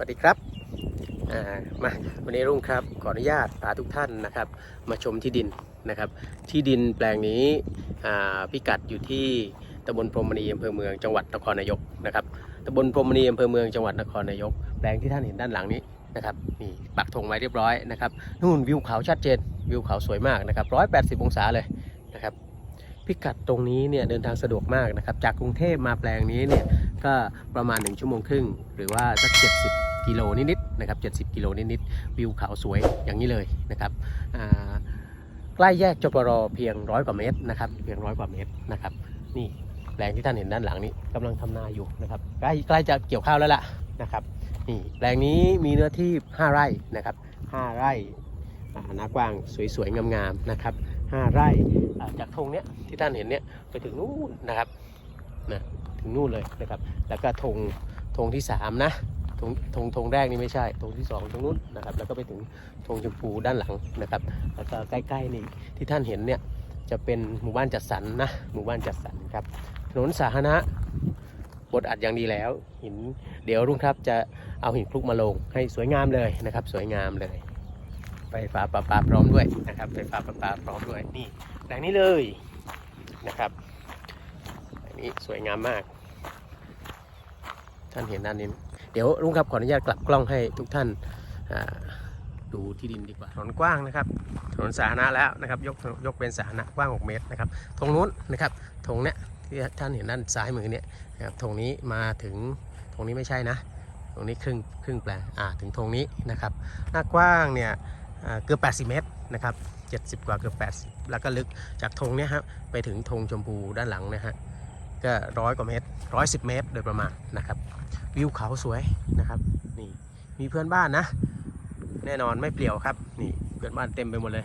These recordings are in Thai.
สวัสดีครับมาวันนี้รุ่งครับขออนุญาตพาทุกท่านนะครับ มาชมที่ดินนะครับ ที่ดินแปลงนี้พิกัดอยู่ที่ตำบลพรหมณีอำเภอเมืองจังหวัดนครนายกนะครับตำบลพรหมณีอำเภอเมืองจังหวัดนครนายกแปลงที่ท่านเห็นด้านหลังนี้นะครับนี่ปักธงไว้เรียบร้อยนะครับนู่นวิวเขาชัดเจนวิวเขาสวยมากนะครับ180องศาเลยนะครับพิกัดตรงนี้เนี่ยเดินทางสะดวกมากนะครับจากกรุงเทพมาแปลงนี้เนี่ยก็ประมาณ 1 ชั่วโมงครึ่ง หรือว่าสัก 70 กิโลนิดๆนะครับ70 กิโลนิดๆวิวเขาสวยอย่างนี้เลยนะครับใกล้แยกจปรเพียงร้อยกว่าเมตรนะครับเพียงร้อยกว่าเมตรนะครับนี่แปลงที่ท่านเห็นด้านหลังนี้กำลังทำนาอยู่นะครับใกล้ใกล้จะเกี่ยวข้าวแล้วล่ะนะครับนี่แปลงนี้มีเนื้อที่ 5 ไร่นะครับ 5 ไร่หน้ากว้างสวยๆงามๆนะครับ 5 ไร่จากธงเนี้ยที่ท่านเห็นเนี้ยไปถึงนู่นนะครับนะถึงนู่นเลยนะครับ แล้วก็ธงธงที่ 3 นะ ธงธงธงแรกนี่ไม่ใช่ธงที่2ตรงนู้นนะครับ แล้วก็ไปถึงธงชมพูด้านหลังนะครับ แล้วก็ใกล้ๆนี่ที่ท่านเห็นเนี่ยจะเป็นหมู่บ้านจัดสรรนะหมู่บ้านจัดสรรครับถนนสาธารณะบดอัดอย่างดีแล้ว หินเดี๋ยวรุ่งครับจะเอาหินคลุกมาลงให้สวยงามเลยนะครับ สวยงามเลยไฟฟ้าประปาพร้อมด้วยนะครับไฟฟ้าประปาพร้อมด้วยนี่แหล่งนี้เลยนะครับแหล่งนี้สวยงามมาก ท่านเห็นด้านนี้ เดี๋ยวลุงครับขออนุญาตกลับกล้องให้ทุกท่านดูที่ดินดีกว่าถนนกว้างนะครับถนนสาธารณะแล้วนะครับยกยกเป็นสาธารณะกว้าง 6 เมตรนะครับตรงนู้นนะครับตรงเนี้ยที่ท่านเห็นด้านซ้ายมือเนี่ยนะครับตรงนี้มาถึงตรงนี้ไม่ใช่นะ ตรงนี้ครึ่งครึ่งแปลงอ่าถึงตรงนี้นะครับหน้ากว้างเนี่ยเกือบ 80 เมตรนะครับ70 กว่าเกือบ 80 แล้วก็ลึกจากธงเนี้ยครับไปถึงธงชมพูด้านหลังนะฮะก็ร้อยกว่าเมตร 110 เมตรโดยประมาณนะครับ วิวเขาสวยนะครับนี่มีเพื่อนบ้านนะ แน่นอนไม่เปลี่ยวครับนี่เพื่อนบ้านเต็มไปหมดเลย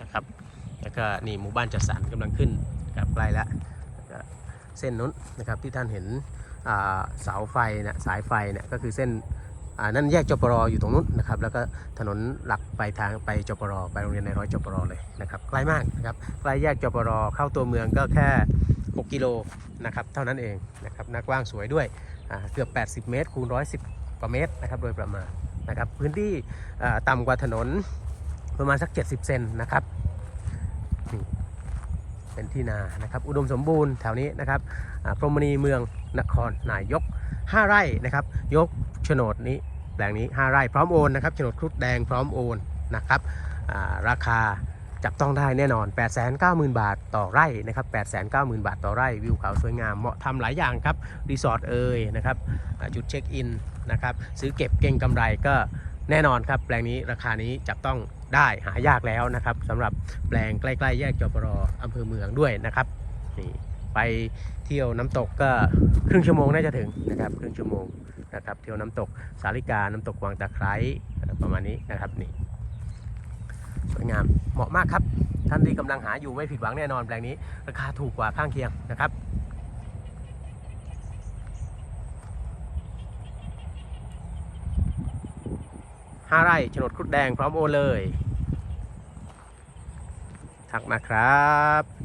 นะครับแล้วก็นี่หมู่บ้านจัดสรรกำลังขึ้นครับใกล้แล้วก็เส้นนู้นนะครับที่ท่านเห็นเสาไฟนะสายไฟเนี่ยก็คือเส้นนั่นแยกจปรอยู่ตรงนู้นนะครับแล้วก็ถนนหลักไปทางไปจปรอไปโรงเรียนในร้อยจปรอเลยนะครับใกล้มากนะครับใกล้แยกจปรอเข้าตัวเมืองก็แค่ 6 กิโลนะครับเท่านั้นเองนะครับหน้ากว้างสวยด้วย เกือบ 80 เมตรคูณ110 กว่าเมตรนะครับโดยประมาณนะครับพื้นที่ต่ำกว่าถนนประมาณสัก 70 เซนนะครับเป็นที่นานะครับอุดมสมบูรณ์แถวนี้นะครับอ่าพรมณีเมืองนครนายก 5 ไร่นะครับยกโฉนดนี้แปลงนี้ 5 ไร่พร้อมโอนนะครับโฉนดครุฑแดงพร้อมโอนนะครับราคา จับต้องได้แน่นอน 890,000 บาทต่อไร่นะครับ890,000 บาทต่อไร่ วิวเขาสวยงาม เหมาะทำหลายอย่างครับ รีสอร์ทเอ่ยนะครับ จุดเช็คอินนะครับ ซื้อเก็บเก่งกำไรก็แน่นอนครับ แปลงนี้ราคานี้จับต้องได้หายากแล้วนะครับสำหรับแปลงใกล้ๆ แยกจปรอำเภอเมืองด้วยนะครับนี่ไปเที่ยวน้ำตกก็ครึ่งชั่วโมงน่าจะถึงนะครับ ครึ่งชั่วโมงนะครับ เที่ยวน้ำตกสาลิกา น้ำตกวังตะไคร้ประมาณนี้นะครับนี่ วยงามเหมาะมากครับ ท่านที่กำลังหาอยู่ไม่ผิดหวังแน่นอนแปลงนี้ ราคาถูกกว่าข้างเคียงนะครับห้าไร่โฉนดครุฑแดงพร้อมโอนเลย ทักมาครับ